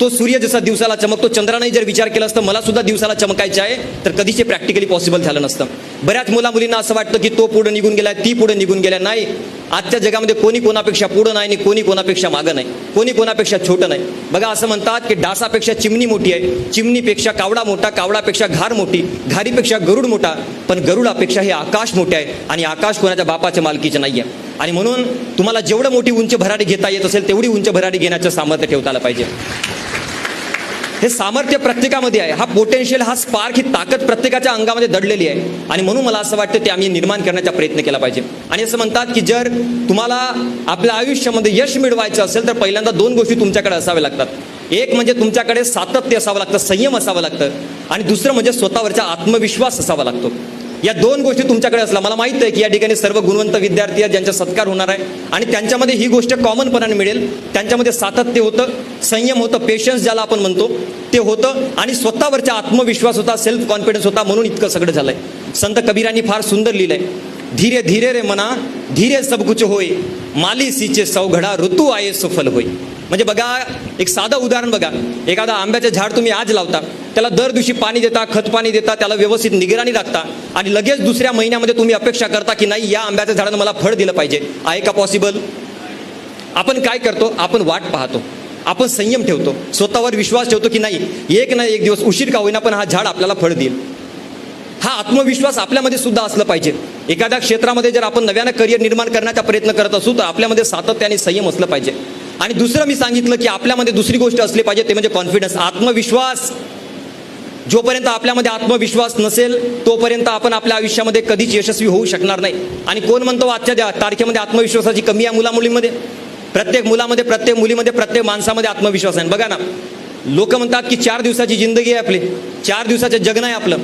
तो सूर्य जसा दिवसाला चमकतो चंद्राने जर विचार केला असतं मला सुद्धा दिवसाला चमकायचं आहे तर कधीच प्रॅक्टिकली पॉसिबल झालं नसतं. बऱ्याच मुला मुलींना असं वाटतं की तो पुढे निघून गेलाय ती पुढे निघून गेल्या. नाही आजच्या जगामध्ये कोणी कोणापेक्षा पुढं नाही आणि कोणी कोणापेक्षा मागं नाही. कोणी कोणापेक्षा छोटं नाही. बघा असं म्हणतात की डासापेक्षा चिमणी मोठी आहे. चिमणीपेक्षा कावडा मोठा कावडापेक्षा घार मोठी घारीपेक्षा गरुड मोठा पण गरुडापेक्षा हे आकाश मोठे आहे आणि आकाश कोणाच्या बापाच्या मालकीचे नाही आहे आणि म्हणून तुम्हाला जेवढं मोठी उंच भरारी घेता येत असेल तेवढी उंच भरारी घेण्याचं सामर्थ्य ठेवता आलं पाहिजे. हे सामर्थ्य प्रत्येकामध्ये आहे. हा पोटेन्शियल हा स्पार्क ही ताकद प्रत्येकाच्या अंगामध्ये दडलेली आहे. आणि म्हणून मला असं वाटतं ते आम्ही निर्माण करण्याचा प्रयत्न केला पाहिजे. आणि असं म्हणतात की जर तुम्हाला आपल्या आयुष्यामध्ये यश मिळवायचं असेल तर पहिल्यांदा दोन गोष्टी तुमच्याकडे असाव्या लागतात. एक म्हणजे तुमच्याकडे सातत्य असावं लागतं संयम असावं लागतं. आणि दुसरं म्हणजे स्वतःवरचा आत्मविश्वास असावा लागतो. या दोन गोष्टी तुमच्याकडे असल्या. मला माहीत आहे की या ठिकाणी सर्व गुणवंत विद्यार्थी आहेत ज्यांचा सत्कार होणार आहे. आणि त्यांच्यामध्ये ही गोष्ट कॉमनपणाने मिळेल. त्यांच्यामध्ये सातत्य होतं संयम होतं पेशन्स ज्याला आपण म्हणतो ते होतं. आणि स्वतःवरचा आत्मविश्वास होता सेल्फ कॉन्फिडन्स होता म्हणून इतकं सगळं झालंय. संत कबीरांनी फार सुंदर लिहिलंय. धीरे धीरे रे मना धीरे सब कुछ होय माली सीचे सौघडा ऋतू आये सफल होय म्हणजे बघा एक साधं उदाहरण बघा. एखादा आंब्याचं झाड तुम्ही आज लावता त्याला दर दिवशी पाणी देता खत पाणी देता त्याला व्यवस्थित निगराणी राखता आणि लगेच दुसऱ्या महिन्यामध्ये तुम्ही अपेक्षा करता की नाही या आंब्याच्या झाडानं मला फळ दिलं पाहिजे. आहे का पॉसिबल आपण काय करतो? आपण वाट पाहतो. आपण संयम ठेवतो. स्वतःवर विश्वास ठेवतो की नाही एक ना एक दिवस उशीर का होईना पण हा झाड आपल्याला फळ देईल. हा आत्मविश्वास आपल्यामध्ये सुद्धा असलं पाहिजे. एखाद्या क्षेत्रामध्ये जर आपण नव्यानं करिअर निर्माण करण्याचा प्रयत्न करत असू तर आपल्यामध्ये सातत्याने संयम असलं पाहिजे. आणि दुसरं मी सांगितलं की आपल्यामध्ये दुसरी गोष्ट असली पाहिजे ते म्हणजे कॉन्फिडन्स आत्मविश्वास. जोपर्यंत आपल्यामध्ये आत्मविश्वास नसेल तोपर्यंत आपण आपल्या आयुष्यामध्ये कधीच यशस्वी होऊ शकणार नाही. आणि कोण म्हणतो आजच्या द्या- तारखेमध्ये आत्मविश्वासाची कमी आहे मुलामुलीमध्ये? प्रत्येक मुलामध्ये प्रत्येक मुलीमध्ये प्रत्येक माणसामध्ये आत्मविश्वास आहे. बघा ना लोक म्हणतात की चार दिवसाची जिंदगी आहे आपली. चार दिवसाचं जग नाही आपलं.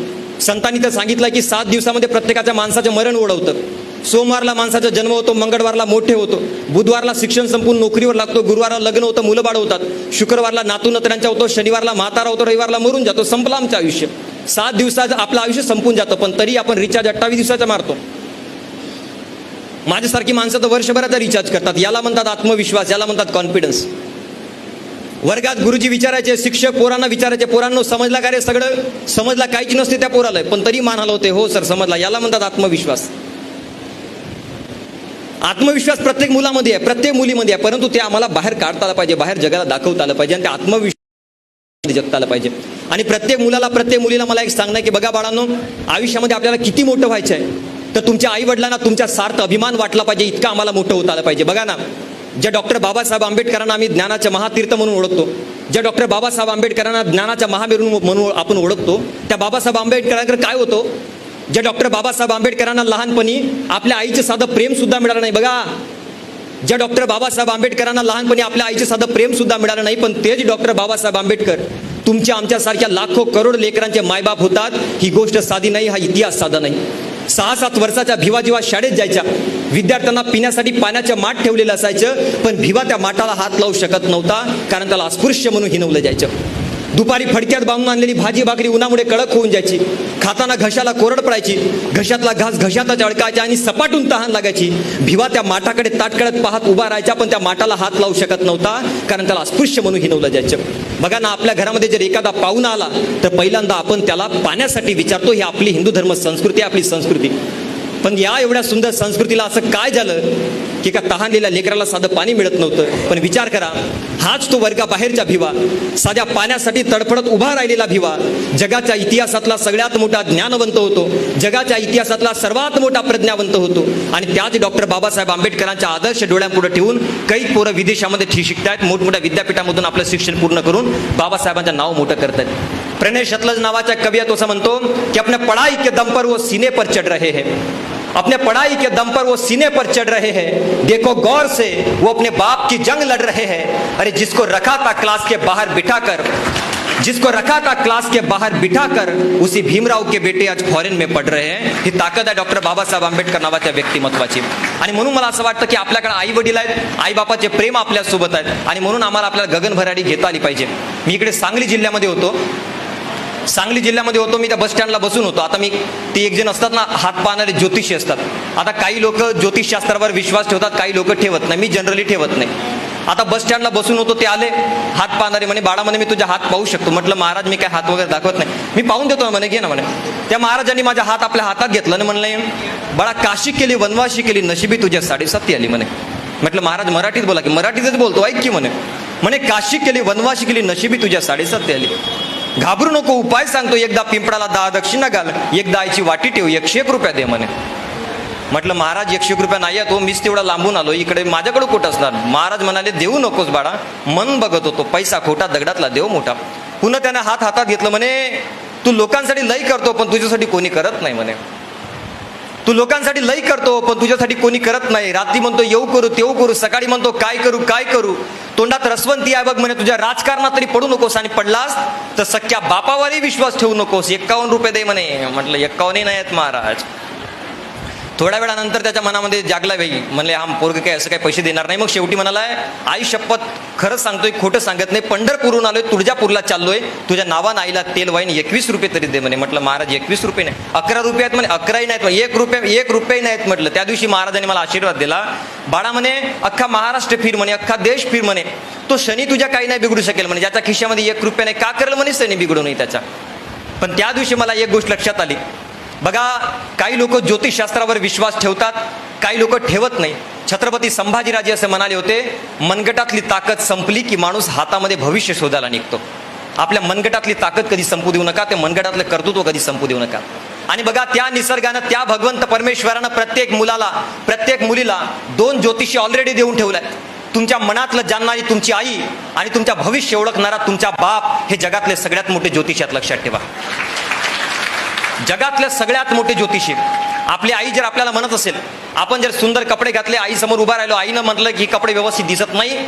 संतांनी तर सांगितलं की सात दिवसामध्ये प्रत्येकाच्या माणसाचं मरण ओढवतं. सोमवारला माणसाचा जन्म होतो मंगळवारला मोठे होतो. बुधवारला शिक्षण संपून नोकरीवर लागतो गुरुवारला लग्न होतं मुलं बाळ होतात. शुक्रवारला नातू नतऱ्यांच्या होतो शनिवारला म्हातारा होतो रविवारला मरून जातो संपला आमचं आयुष्य. सात दिवसाचं आपलं आयुष्य संपून जातं पण तरी आपण रिचार्ज अठ्ठावीस दिवसाचा मारतो. माझ्यासारखी माणसं तर वर्षभराचा रिचार्ज करतात. याला म्हणतात आत्मविश्वास याला म्हणतात कॉन्फिडन्स वर्गात गुरुजी विचारायचे शिक्षक पोरांना विचारायचे पोरांनो समजला का रे सगळं? समजला काहीच नसते त्या पोराला. पण तरी मान हलवते हो सर समजला. याला म्हणतात आत्मविश्वास. आत्मविश्वास प्रत्येक मुलामध्ये आहे प्रत्येक मुलीमध्ये आहे. परंतु ते आम्हाला बाहेर काढता आलं पाहिजे बाहेर जगाला दाखवता आलं पाहिजे आणि ते आत्मविश्वास जगता आलं पाहिजे. आणि प्रत्येक मुलाला प्रत्येक मुलीला मला एक सांगणं की बघा बाळांनो आयुष्यामध्ये आपल्याला किती मोठं व्हायचं आहे तर तुमच्या आई वडिलांना तुमच्या सार्थ अभिमान वाटला पाहिजे इतका आम्हाला मोठं होत आलं पाहिजे. बघा ना. ज्या डॉक्टर बाबासाहेब आंबेडकरांना आम्ही ज्ञानाच्या महातीर्थ म्हणून ओळखतो ज्या डॉक्टर बाबासाहेब आंबेडकरांना ज्ञानाच्या महामेरू म्हणून आपण ओळखतो त्या बाबासाहेब आंबेडकरांकडे काय होतो? ज्या डॉक्टर बाबासाहेब आंबेडकरांना लहानपणी आपल्या आईचं साधं प्रेम सुद्धा मिळालं नाही. बघा ज्या डॉक्टर बाबासाहेब आंबेडकरांना लहानपणी आपल्या आईचं साधं प्रेम सुद्धा मिळालं नाही पण तेच डॉक्टर बाबासाहेब आंबेडकर तुमच्या आमच्यासारख्या लाखो करोड लेकरांचे मायबाप होतात. ही गोष्ट साधी नाही हा इतिहास साधा नाही. सहा सात वर्षाच्या भिवा जेव्हा शाळेत जायच्या. विद्यार्थ्यांना पिण्यासाठी पाण्याचं माठ ठेवलेलं असायचं पण भिवा त्या माठाला हात लावू शकत नव्हता कारण त्याला अस्पृश्य म्हणून हिनवलं जायचं. दुपारी फडक्यात बांधून आणलेली भाजी भाकरी उन्हामुळे कडक होऊन जायची. खाताना घशाला कोरड पडायची. घशातला घास घशातच अडकायचा आणि सपाटून तहान लागायची. भिवा त्या माठाकडे ताटकळत पाहत उभा राहायचा पण त्या माठाला हात लावू शकत नव्हता कारण त्याला अस्पृश्य म्हणून हिनवलं जायचं. बघा ना आपल्या घरामध्ये जर एखादा पाहुणा आला तर पहिल्यांदा आपण त्याला पाण्यासाठी विचारतो ही आपली हिंदू धर्म संस्कृती आहे, आपली संस्कृती. पण या एवढ्या सुंदर संस्कृतीला असं काय झालं की का तहानलेल्या लेकराला साधं पाणी मिळत नव्हतं? पण विचार करा हाच तो वर्गाबाहेरचा भिवा साध्या पाण्यासाठी तडफडत उभा राहिलेला भिवा जगाच्या इतिहासातला सगळ्यात मोठा ज्ञानवंत होतो जगाच्या इतिहासातला सर्वात मोठा प्रज्ञावंत होतो. आणि त्याच डॉक्टर बाबासाहेब आंबेडकरांच्या आदर्श डोळ्यांपुढे ठेवून काही पोरं विदेशामध्ये ठी शिकतायत मोठमोठ्या विद्यापीठामधून आपलं शिक्षण पूर्ण करून बाबासाहेबांचं नाव मोठं करतायत. प्रणय शतलज नावाच्या कवियात असं म्हणतो की आपल्या पढ़ाई के दम पर वो सीने पर चढ़ रहे हैं. अपने पढ़ाई के दम पर वो सीने पर चढ़ रहे हैं. देखो गौर से वो अपने बाप की जंग लड़ रहे हैं. अरे जिसको रखा था क्लास के बाहर बिठाकर जिसको रखा था क्लास के बाहर बिठाकर उसी भीमराव के बेटे आज फॉरेन में पड रहे हैं. ही ताकद आहे डॉक्टर बाबासाहेब आंबेडकर नावाच्या व्यक्तिमत्वाची. आणि म्हणून मला असं वाटतं की आपल्याकडे आई वडील आहेत आई बापाचे प्रेम आपल्यासोबत आहेत. आणि म्हणून आम्हाला आपल्याला गगन भराडी घेता आली पाहिजे. मी इकडे सांगली जिल्ह्यामध्ये होतो. सांगली जिल्ह्यामध्ये होतो मी त्या बस स्टँडला बसून होतो. आता मी ते एक जण असतात ना हात पाहणारे ज्योतिषी असतात. आता काही लोक ज्योतिषशास्त्रावर विश्वास ठेवतात काही लोक ठेवत नाही. मी जनरली ठेवत नाही. आता बस स्टँडला बसून होतो ते आले हात पाहणारे म्हणे बाळा म्हणे मी तुझ्या हात पाहू शकतो. म्हटलं महाराज मी काय हात वगैरे दाखवत नाही. मी पाहून देतो ना म्हणे घे ना म्हणे. त्या महाराजांनी माझा हात आपल्या हातात घेतला आणि म्हणलं बाळा काशी केली वनवाशी केली नशिबी तुझ्या साडेसाती आली म्हणे. म्हटलं महाराज मराठीत बोला की मराठीतच बोलतो ऐक की म्हणे. म्हणे काशी केली वनवाशी केली नशिबी तुझ्या साडेसाती आली. घाबरू नको उपाय सांगतो. एकदा पिंपळाला दहा दक्षिणा घाल. एकदा आईची वाटी ठेव. एकशे एक रुपया दे म्हणे. म्हटलं महाराज एकशे एक रुपया नाही आहे तो. मीच तेवढा लांबून आलो. इकडे माझ्याकडे कुठं असणार. महाराज म्हणाले देऊ नकोस बाळा. मन बघत होतो. पैसा खोटा दगडातला देव मोठा. पुन्हा त्याने हात हातात घेतलं म्हणे तू लोकांसाठी लई करतो पण तुझ्यासाठी कोणी करत नाही म्हणे. तू लोकांसाठी लई करतो पण तुझ्यासाठी कोणी करत नाही. रात्री म्हणतो येऊ करू तेऊ करू सकाळी म्हणतो काय करू काय करू? तोंडात रसवंती आहे बघ म्हणे तुझ्या राजकारणात तरी पडू नकोस आणि पडलास तर सख्या बापावरही विश्वास ठेवू नकोस. एक्कावन्न रुपये दे म्हणे. म्हटलं एक्कावन्नही नाहीत महाराज. थोड्या वेळानंतर त्याच्या मनामध्ये जागला वेळी म्हणले हा पोरग काय असं काय पैसे देणार नाही? मग शेवटी म्हणालाय आई शपथ खरंच सांगतोय खोटं सांगत नाही. पंढरपूरून आलोय तुळजापूरला चाललोय. तुझ्या नावानं आईला तेल वाईन एकवीस रुपये तरी दे म्हणे. म्हटलं महाराज एकवीस रुपये नाही. अकरा रुपये आहेत म्हणे. अकराही नाहीत एक रुपये एक रुपये नाहीत म्हटलं. त्या दिवशी महाराजांनी मला आशीर्वाद दिला. बाळा म्हणे अख्खा महाराष्ट्र फिर म्हणे अख्खा देश फिर म्हणे. तो शनी तुझ्या काही नाही बिघडू शकेल म्हणे. ज्याच्या खिशामध्ये एक रुपया नाही का करेल म्हणे शनी बिघडू नाही त्याचा पण त्या दिवशी मला एक गोष्ट लक्षात आली. बघा काही लोक ज्योतिषशास्त्रावर विश्वास ठेवतात काही लोक ठेवत नाही. छत्रपती संभाजीराजे असे म्हणाले होते मनगटातली ताकद संपली की माणूस हातामध्ये भविष्य शोधायला निघतो. आपल्या मनगटातली ताकद कधी संपू देऊ नका ते मनगटातलं कर्तृत्व कधी संपू देऊ नका. आणि बघा त्या निसर्गानं त्या भगवंत परमेश्वरानं प्रत्येक मुलाला प्रत्येक मुलीला दोन ज्योतिषी ऑलरेडी देऊन ठेवलाय तुमच्या मनातलं जाणणारी तुमची आई आणि तुमच्या भविष्य ओळखणारा तुमचा बाप हे जगातले सगळ्यात मोठे ज्योतिषात लक्षात ठेवा. जगातल्या सगळ्यात मोठे ज्योतिषी. आपली आई जर आपल्याला म्हणत असेल आपण जर सुंदर कपडे घातले आई समोर उभा राहिलो आईनं म्हटलं की कपडे व्यवस्थित दिसत नाही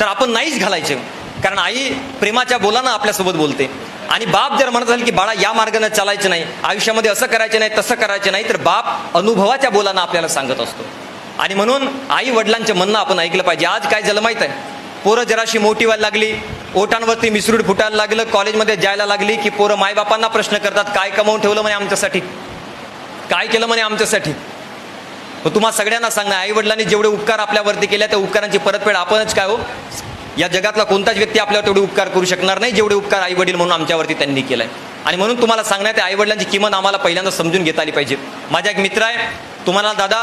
तर आपण नाहीच घालायचे. कारण आई प्रेमाच्या बोलानं आपल्यासोबत बोलते. आणि बाप जर म्हणत असेल की बाळा या मार्गाने चालायचं नाही आयुष्यामध्ये असं करायचं नाही तसं करायचं नाही तर बाप अनुभवाच्या बोलानं आपल्याला सांगत असतो. आणि म्हणून आई वडिलांचं म्हणणं आपण ऐकलं पाहिजे. आज काय झालं माहीत आहे? पोरं जराशी मोठी व्हायला लागली ओटांवरती मिसरूड फुटायला लागलं. कॉलेजमध्ये जायला लागली की पोरं मायबापांना प्रश्न करतात काय कमावून ठेवलं म्हणे आमच्यासाठी? काय केलं म्हणे आमच्यासाठी? मग तुम्हाला सगळ्यांना सांगणार आई वडिलांनी जेवढे उपकार आपल्यावरती केल्या त्या उपकारांची परतफेड आपणच काय हो? या जगातला कोणताच व्यक्ती आपल्यावर तेवढे उपकार करू शकणार नाही जेवढे उपकार आई वडील म्हणून आमच्यावरती त्यांनी केलाय. आणि म्हणून तुम्हाला सांगण्यात आई वडिलांची किंमत आम्हाला पहिल्यांदा समजून घेता आली पाहिजे. माझा एक मित्र आहे तुम्हाला दादा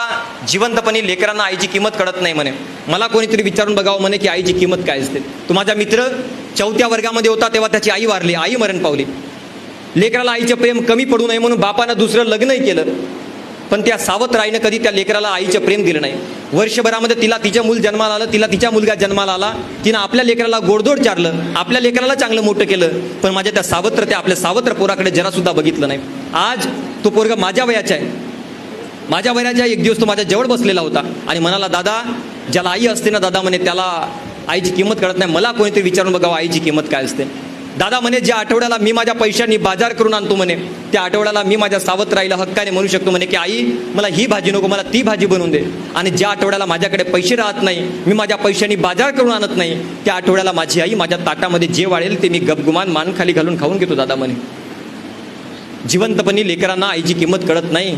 जिवंतपणी लेकरांना आईची किंमत कळत नाही म्हणे. मला कोणीतरी विचारून बघावं म्हणे की आईची किंमत काय असते. तो माझा मित्र चौथ्या वर्गामध्ये होता तेव्हा त्याची आई वारली आई मरण पावली. लेकराला आईचं प्रेम कमी पडू नये म्हणून बापानं दुसरं लग्नही केलं. पण त्या सावत्र आईनं कधी त्या लेकराला आईचं प्रेम दिलं नाही. वर्षभरामध्ये तिला तिचं मूल जन्माला आलं तिला तिच्या मुलगा जन्माला आला. तिनं आपल्या लेकराला गोडधोड चारलं आपल्या लेकराला चांगलं मोठं केलं पण माझ्या त्या सावत्र त्या आपल्या सावत्र पोराकडे जरासुद्धा बघितलं नाही. आज तो पोरगा माझ्या वयाचा आहे. माझ्या वयाच्या एक दिवस तो माझ्या जवळ बसलेला होता आणि म्हणाला दादा ज्याला आई असते ना दादा म्हणे त्याला आईची किंमत कळत नाही. मला कोणीतरी विचारून बघावं आईची किंमत काय असते. दादा म्हणे ज्या आठवड्याला मी माझ्या पैशांनी बाजार करून आणतो म्हणे त्या आठवड्याला मी माझ्या सावत राहिला हक्काने म्हणू शकतो म्हणे की आई मला ही भाजी नको मला ती भाजी बनवून दे. आणि ज्या आठवड्याला माझ्याकडे पैसे राहत नाही मी माझ्या पैशांनी बाजार करून आणत नाही त्या आठवड्याला माझी आई माझ्या ताटामध्ये जे वाढेल ते मी गपगुमान मान खाली घालून खाऊन घेतो दादा म्हणे. जिवंतपणी लेकरांना आईची किंमत कळत नाही.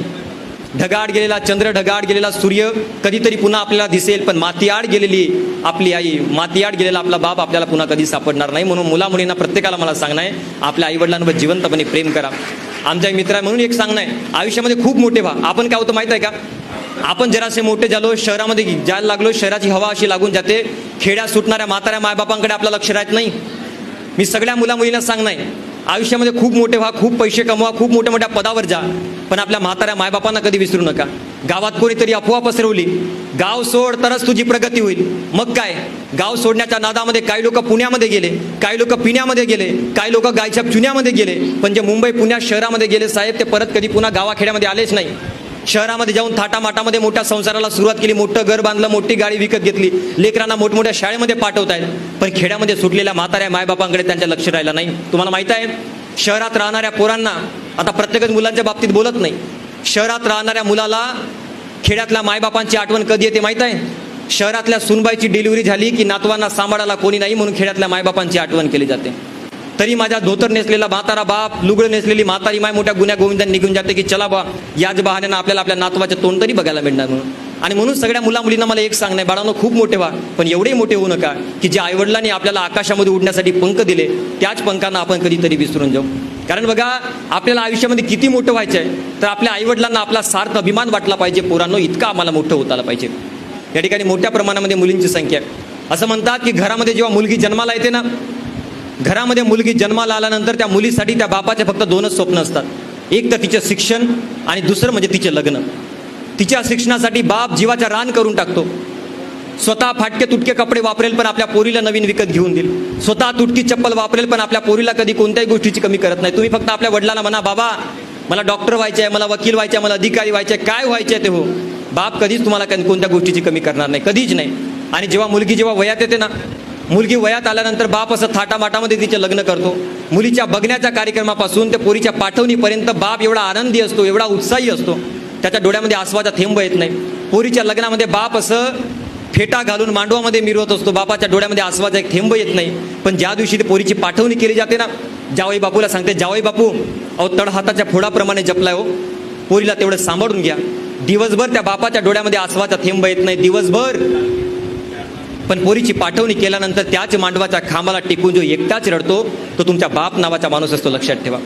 ढगाड गेलेला चंद्र ढगाड गेलेला सूर्य कधीतरी पुन्हा आपल्याला दिसेल पण मातीआड गेलेली आपली आई मातीआड गेलेला आपला बाप आपल्याला पुन्हा कधी सापडणार नाही. म्हणून मुला मुलींना प्रत्येकाला मला सांगणं आहे आपल्या आईवडिलांवर जिवंतपणे प्रेम करा. आमच्या एक मित्र आहे म्हणून एक सांगणं आहे आयुष्यामध्ये खूप मोठे व्हा. आपण काय होतं माहीत आहे का? आपण जरासे मोठे झालो शहरामध्ये जायला लागलो शहराची हवा अशी लागून जाते खेड्या सुटणाऱ्या म्हाताऱ्या मायबापांकडे आपलं लक्ष राहत नाही. मी सगळ्या मुला मुलींना सांगणार आयुष्यामध्ये खूप मोठे व्हा खूप पैसे कमवा खूप मोठ्या मोठ्या पदावर जा. पण आपल्या म्हाताऱ्या मायबापांना कधी विसरू नका. गावात कोणीतरी अफवा पसरवली गाव सोड तरच तुझी प्रगती होईल. मग काय? गाव सोडण्याच्या नादामध्ये काही लोक पुण्यामध्ये गेले काही लोक पिण्यामध्ये गेले काही लोक गायच्या चुन्यामध्ये गेले. पण जे मुंबई पुण्या शहरामध्ये गेले साहेब ते परत कधी पुन्हा गावाखेड्यामध्ये आलेच नाही. शहरामध्ये जाऊन थाटामाटामध्ये मोठ्या संसाराला सुरुवात केली मोठं घर बांधलं मोठी गाडी विकत घेतली. लेकरांना मोठमोठ्या शाळेमध्ये पाठवत आहेत पण खेड्यामध्ये सुटलेल्या म्हाताऱ्या मायबापांकडे त्यांच्या लक्ष राहिलं नाही. तुम्हाला माहीत आहे शहरात राहणाऱ्या पोरांना आता प्रत्येकच मुलांच्या बाबतीत बोलत नाही. शहरात राहणाऱ्या मुलाला खेड्यातल्या मायबापांची आठवण कधी येते माहीत आहे? शहरातल्या सुनबाईची डिलिव्हरी झाली की नातवांना सांभाळायला कोणी नाही म्हणून खेड्यातल्या मायबापांची आठवण केली जाते. तरी माझ्या धोतर नेसलेला म्हातारा बाप लुगडं नेसलेली म्हातारी माय मोठ्या गुन्ह्या गोविंदाने निघून जाते की चला बा याच बहाण्यानं आपल्याला आपल्या नातवाच्या तोंड तरी बघायला मिळणार म्हणून. आणि म्हणून सगळ्या मुला मुलींना मला एक सांगणं आहे बाळांनो खूप मोठे व्हा पण एवढे मोठे होऊ नका की जे आईवडिलांनी आपल्याला आकाशामध्ये उडण्यासाठी पंख दिले त्याच पंखांना आपण कधीतरी विसरून जाऊ. कारण बघा आपल्याला आयुष्यामध्ये किती मोठं व्हायचं आहे तर आपल्या आईवडिलांना आपला सार्थ अभिमान वाटला पाहिजे पोरांनो इतका आम्हाला मोठं होत आलं पाहिजे. या ठिकाणी मोठ्या प्रमाणामध्ये मुलींची संख्या असं म्हणतात की घरामध्ये जेव्हा मुलगी जन्माला येते ना घरामध्ये मुलगी जन्माला आल्यानंतर त्या मुलीसाठी त्या बापाचे फक्त दोनच स्वप्न असतात. एक तर तिचं शिक्षण आणि दुसरं म्हणजे तिचे लग्न. तिच्या शिक्षणासाठी बाप जीवाच्या रान करून टाकतो. स्वतः फाटके तुटके कपडे वापरेल पण आपल्या पोरीला नवीन विकत घेऊन देईल. स्वतः तुटकी चप्पल वापरेल पण आपल्या पोरीला कधी कोणत्याही गोष्टीची कमी करत नाही. तुम्ही फक्त आपल्या वडिलांना म्हणा बाबा मला डॉक्टर व्हायचे आहे मला वकील व्हायचे आहे मला अधिकारी व्हायचे आहे काय व्हायचे आहे ते हो. बाप कधीच तुम्हाला कोणत्या गोष्टीची कमी करणार नाही कधीच नाही. आणि जेव्हा मुलगी जेव्हा वयात येते ना मुलगी वयात आल्यानंतर बाप असं थाटामाटामध्ये तिचे लग्न करतो. मुलीच्या बघण्याच्या कार्यक्रमापासून ते पोरीच्या पाठवणीपर्यंत बाप एवढा आनंदी असतो एवढा उत्साही असतो. त्याच्या डोळ्यामध्ये आसवाचा थेंब येत नाही. पोरीच्या लग्नामध्ये बाप असं फेटा घालून मांडवामध्ये मिरवत असतो. बापाच्या डोळ्यामध्ये आसवाचा एक थेंब येत नाही. पण ज्या दिवशी ते पोरीची पाठवणी केली जाते ना जावई बापूला सांगते जावई बापू अहो तड हाताच्या फोडाप्रमाणे जपलाय हो. पोरीला तेवढं सांभाळून घ्या. दिवसभर त्या बापाच्या डोळ्यामध्ये आसवाचा थेंब येत नाही. दिवसभर पण पोरीची पाठवणी केल्यानंतर त्याच मांडवाच्या खांबाला टिकून जो एकटाच रडतो तो तुमच्या बाप नावाचा माणूस असतो लक्षात ठेवा.